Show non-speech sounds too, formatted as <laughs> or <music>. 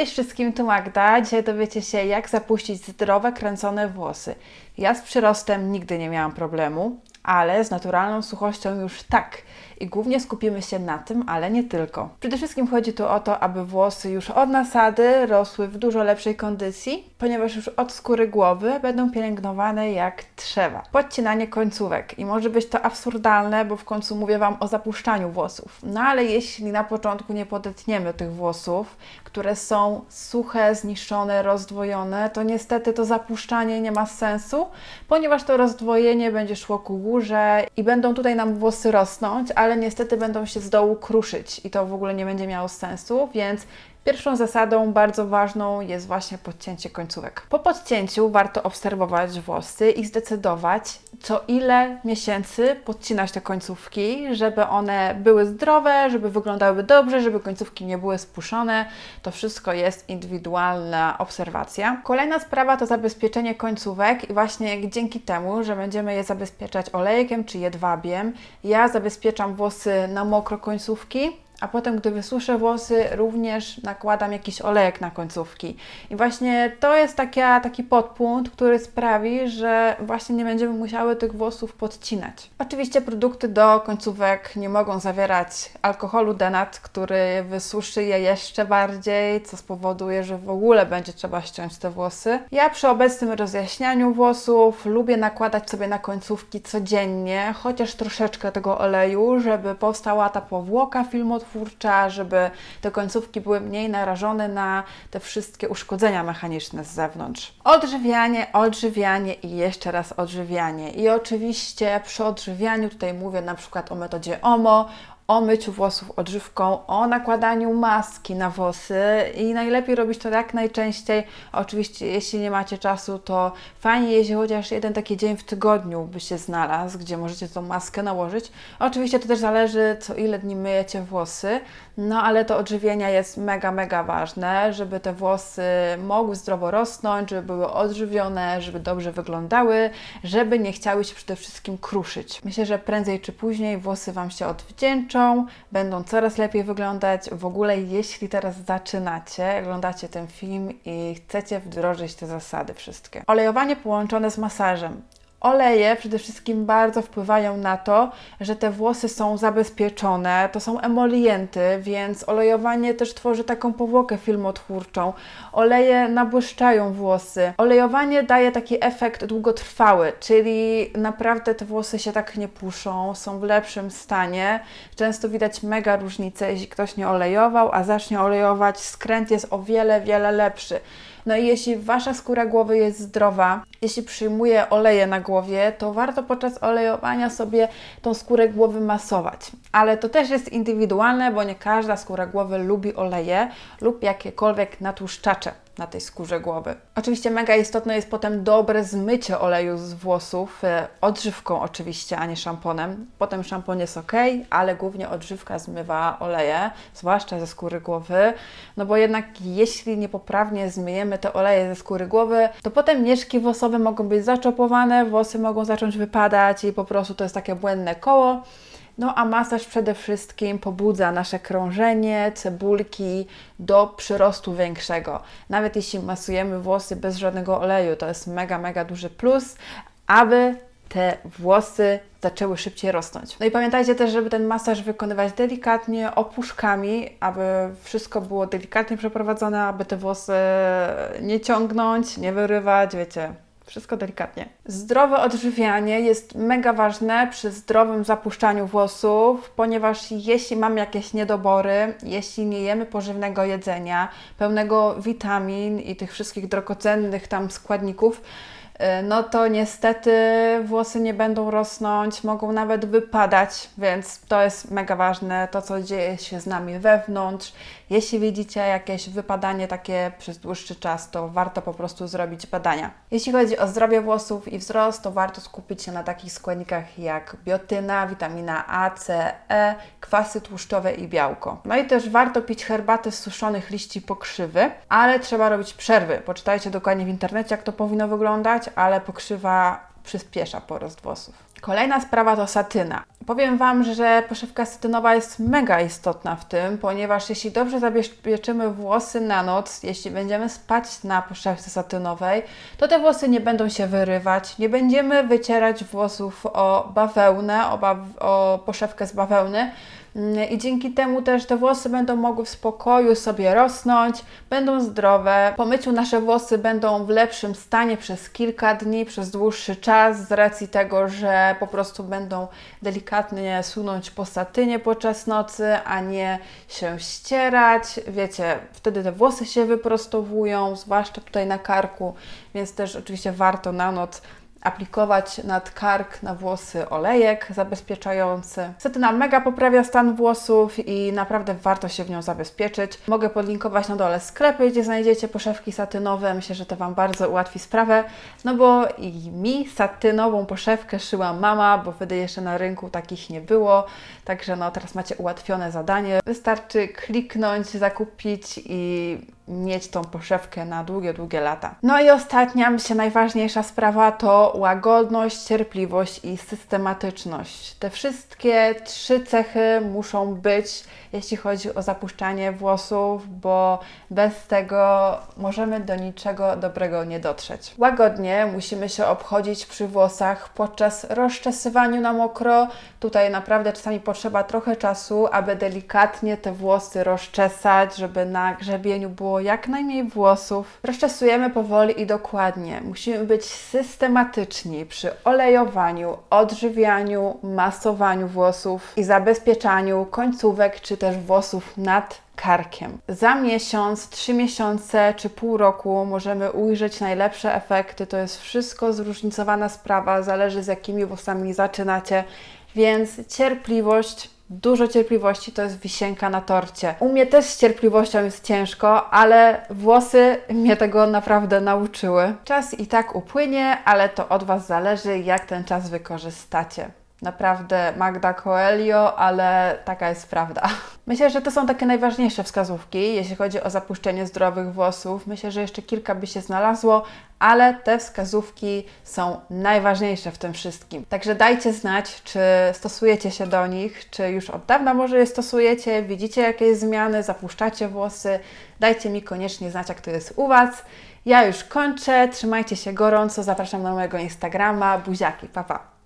Cześć wszystkim, tu Magda. Dzisiaj dowiecie się, jak zapuścić zdrowe, kręcone włosy. Ja z przyrostem nigdy nie miałam problemu, ale z naturalną suchością już tak. I głównie skupimy się na tym, ale nie tylko. Przede wszystkim chodzi tu o to, aby włosy już od nasady rosły w dużo lepszej kondycji, ponieważ już od skóry głowy będą pielęgnowane jak trzeba. Podcinanie końcówek. I może być to absurdalne, bo w końcu mówię Wam o zapuszczaniu włosów. No ale jeśli na początku nie podetniemy tych włosów, które są suche, zniszczone, rozdwojone, to niestety to zapuszczanie nie ma sensu, ponieważ to rozdwojenie będzie szło ku górze i będą tutaj nam włosy rosnąć, ale niestety będą się z dołu kruszyć i to w ogóle nie będzie miało sensu, więc Pierwszą zasadą bardzo ważną jest właśnie podcięcie końcówek. Po podcięciu warto obserwować włosy i zdecydować, co ile miesięcy podcinać te końcówki, żeby one były zdrowe, żeby wyglądały dobrze, żeby końcówki nie były spuszczone. To wszystko jest indywidualna obserwacja. Kolejna sprawa to zabezpieczenie końcówek i właśnie dzięki temu, że będziemy je zabezpieczać olejkiem czy jedwabiem, ja zabezpieczam włosy na mokro końcówki a potem, gdy wysuszę włosy, również nakładam jakiś olejek na końcówki. I właśnie to jest taka, taki podpunkt, który sprawi, że właśnie nie będziemy musiały tych włosów podcinać. Oczywiście produkty do końcówek nie mogą zawierać alkoholu denat, który wysuszy je jeszcze bardziej, co spowoduje, że w ogóle będzie trzeba ściąć te włosy. Ja przy obecnym rozjaśnianiu włosów lubię nakładać sobie na końcówki codziennie, chociaż troszeczkę tego oleju, żeby powstała ta powłoka filmotwórcza, twórcza, żeby te końcówki były mniej narażone na te wszystkie uszkodzenia mechaniczne z zewnątrz. Odżywianie, odżywianie i jeszcze raz odżywianie. I oczywiście przy odżywianiu tutaj mówię na przykład o metodzie OMO, o myciu włosów odżywką, o nakładaniu maski na włosy i najlepiej robić to jak najczęściej. Oczywiście, jeśli nie macie czasu, to fajnie, jeśli chociaż jeden taki dzień w tygodniu by się znalazł, gdzie możecie tą maskę nałożyć. Oczywiście to też zależy, co ile dni myjecie włosy, no ale to odżywienie jest mega, mega ważne, żeby te włosy mogły zdrowo rosnąć, żeby były odżywione, żeby dobrze wyglądały, żeby nie chciały się przede wszystkim kruszyć. Myślę, że prędzej czy później włosy Wam się odwdzięczą będą coraz lepiej wyglądać. W ogóle, jeśli teraz zaczynacie, oglądacie ten film i chcecie wdrożyć te zasady wszystkie. Olejowanie połączone z masażem. Oleje przede wszystkim bardzo wpływają na to, że te włosy są zabezpieczone, to są emolienty, więc olejowanie też tworzy taką powłokę filmotwórczą. Oleje nabłyszczają włosy. Olejowanie daje taki efekt długotrwały, czyli naprawdę te włosy się tak nie puszą, są w lepszym stanie. Często widać mega różnicę, jeśli ktoś nie olejował, a zacznie olejować, skręt jest o wiele, wiele lepszy. No i jeśli wasza skóra głowy jest zdrowa, jeśli przyjmuje oleje na głowie, to warto podczas olejowania sobie tą skórę głowy masować. Ale to też jest indywidualne, bo nie każda skóra głowy lubi oleje lub jakiekolwiek natłuszczacze na tej skórze głowy. Oczywiście mega istotne jest potem dobre zmycie oleju z włosów, e, odżywką oczywiście, a nie szamponem. Potem szampon jest ok, ale głównie odżywka zmywa oleje, zwłaszcza ze skóry głowy, no bo jednak jeśli niepoprawnie zmyjemy te oleje ze skóry głowy, to potem mieszki włosowe mogą być zaczopowane, włosy mogą zacząć wypadać i po prostu to jest takie błędne koło. No a masaż przede wszystkim pobudza nasze krążenie, cebulki do przyrostu większego. Nawet jeśli masujemy włosy bez żadnego oleju, to jest mega, mega duży plus, aby te włosy zaczęły szybciej rosnąć. No i pamiętajcie też, żeby ten masaż wykonywać delikatnie, opuszkami, aby wszystko było delikatnie przeprowadzone, aby te włosy nie ciągnąć, nie wyrywać, wiecie, wszystko delikatnie. Zdrowe odżywianie jest mega ważne przy zdrowym zapuszczaniu włosów, ponieważ jeśli mamy jakieś niedobory, jeśli nie jemy pożywnego jedzenia, pełnego witamin i tych wszystkich drogocennych tam składników, no to niestety włosy nie będą rosnąć, mogą nawet wypadać, więc to jest mega ważne, to co dzieje się z nami wewnątrz. Jeśli widzicie jakieś wypadanie takie przez dłuższy czas, to warto po prostu zrobić badania. Jeśli chodzi o zdrowie włosów i wzrost, to warto skupić się na takich składnikach jak biotyna, witamina A, C, E, kwasy tłuszczowe i białko. No i też warto pić herbatę z suszonych liści pokrzywy, ale trzeba robić przerwy. Poczytajcie dokładnie w internecie, jak to powinno wyglądać, ale pokrzywa przyspiesza porost włosów. Kolejna sprawa to satyna. Powiem Wam, że poszewka satynowa jest mega istotna w tym, ponieważ jeśli dobrze zabezpieczymy włosy na noc, jeśli będziemy spać na poszewce satynowej, to te włosy nie będą się wyrywać, nie będziemy wycierać włosów o bawełnę, o, o poszewkę z bawełny, i dzięki temu też te włosy będą mogły w spokoju sobie rosnąć, będą zdrowe. Po myciu nasze włosy będą w lepszym stanie przez kilka dni, przez dłuższy czas, z racji tego, że po prostu będą delikatnie sunąć po satynie podczas nocy, a nie się ścierać. Wiecie, wtedy te włosy się wyprostowują, zwłaszcza tutaj na karku, więc też oczywiście warto na noc aplikować nad kark, na włosy olejek zabezpieczający. Satyna mega poprawia stan włosów i naprawdę warto się w nią zabezpieczyć. Mogę podlinkować na dole sklepy, gdzie znajdziecie poszewki satynowe. Myślę, że to Wam bardzo ułatwi sprawę, no bo i mi satynową poszewkę szyła mama, bo wtedy jeszcze na rynku takich nie było. Także no teraz macie ułatwione zadanie. Wystarczy kliknąć, zakupić i mieć tą poszewkę na długie, długie lata. No i ostatnia, myślę, najważniejsza sprawa to łagodność, cierpliwość i systematyczność. Te wszystkie trzy cechy muszą być, jeśli chodzi o zapuszczanie włosów, bo bez tego możemy do niczego dobrego nie dotrzeć. Łagodnie musimy się obchodzić przy włosach podczas rozczesywania na mokro. Tutaj naprawdę czasami potrzeba trochę czasu, aby delikatnie te włosy rozczesać, żeby na grzebieniu jak najmniej włosów. Rozczesujemy powoli i dokładnie. Musimy być systematyczni przy olejowaniu, odżywianiu, masowaniu włosów i zabezpieczaniu końcówek czy też włosów nad karkiem. Za miesiąc, trzy miesiące czy pół roku możemy ujrzeć najlepsze efekty. To jest wszystko zróżnicowana sprawa, zależy z jakimi włosami zaczynacie, więc cierpliwość Dużo cierpliwości to jest wisienka na torcie. U mnie też z cierpliwością jest ciężko, ale włosy mnie tego naprawdę nauczyły. Czas i tak upłynie, ale to od Was zależy, jak ten czas wykorzystacie. Naprawdę Magda Coelho, ale taka jest prawda. <laughs> Myślę, że to są takie najważniejsze wskazówki, jeśli chodzi o zapuszczenie zdrowych włosów. Myślę, że jeszcze kilka by się znalazło, ale te wskazówki są najważniejsze w tym wszystkim. Także dajcie znać, czy stosujecie się do nich, czy już od dawna może je stosujecie, widzicie jakieś zmiany, zapuszczacie włosy. Dajcie mi koniecznie znać, jak to jest u Was. Ja już kończę, trzymajcie się gorąco, zapraszam na mojego Instagrama, buziaki, papa. Pa.